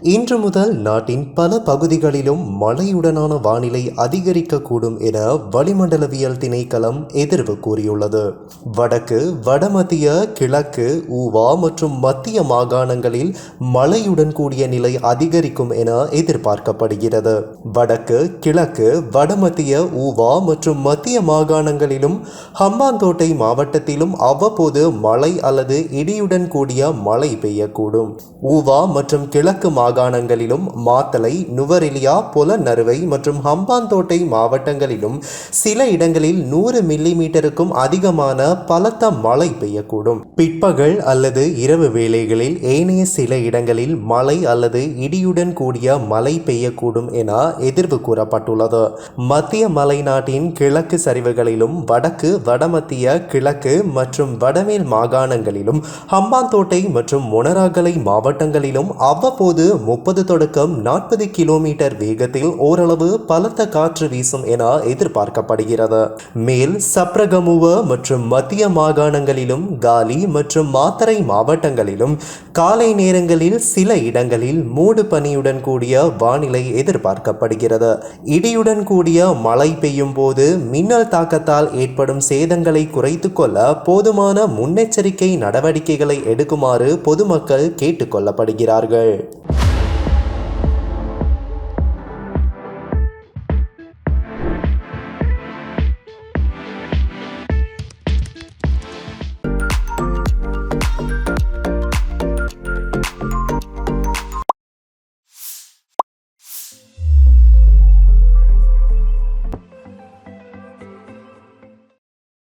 இன்று முதல் நாட்டின் பல பகுதிகளிலும் மழையுடனான வானிலை அதிகரிக்கக்கூடும் என வளிமண்டலவியல் திணைக்களம் எதிர்வு கூறியுள்ளது. வடக்கு வடமத்திய கிழக்கு ஊவா மற்றும் மத்திய மாகாணங்களில் மழையுடன் கூடிய நிலை அதிகரிக்கும் என எதிர்பார்க்கப்படுகிறது. வடக்கு கிழக்கு வடமத்திய ஊவா மற்றும் மத்திய மாகாணங்களிலும் ஹம்பாந்தோட்டை மாவட்டத்திலும் அவ்வப்போது மழை அல்லது இடியுடன் கூடிய மழை பெய்யக்கூடும். ஊவா மற்றும் கிழக்கு மாகாணங்களிலும் மாத்தளை நுவரெலியா பொலநறுவை மற்றும் ஹம்பாந்தோட்டை மாவட்டங்களிலும் சில இடங்களில் நூறு மில்லி மீட்டருக்கும் அதிகமான பலத்த மழை பெய்யக்கூடும். பிற்பகல் அல்லது இரவு வேளைகளில் ஏனைய சில இடங்களில் மழை அல்லது இடியுடன் கூடிய மழை பெய்யக்கூடும் என எதிர்வு கூறப்பட்டுள்ளது. மத்திய மலைநாட்டின் கிழக்கு சரிவுகளிலும் வடக்கு வடமத்திய கிழக்கு மற்றும் வடமேல் மாகாணங்களிலும் ஹம்பாந்தோட்டை மற்றும் மொனராகலை மாவட்டங்களிலும் அவ்வப்போது முப்பது தொடக்கம் நாற்பது கிலோமீட்டர் வேகத்தில் ஓரளவு பலத்த காற்று வீசும் என எதிர்பார்க்கப்படுகிறது. மேல் சப்ரகமுவ மற்றும் மத்திய மாகாணங்களிலும் காலி மற்றும் மாத்தரை மாவட்டங்களிலும் காலை நேரங்களில் சில இடங்களில் மூடு பனியுடன் கூடிய வானிலை எதிர்பார்க்கப்படுகிறது. இடியுடன் கூடிய மழை பெய்யும் போது மின்னல் தாக்கத்தால் ஏற்படும் சேதங்களை குறைத்து கொள்ள போதுமான முன்னெச்சரிக்கை நடவடிக்கைகளை எடுக்குமாறு பொதுமக்கள் கேட்டுக்கொள்ளப்படுகிறார்கள்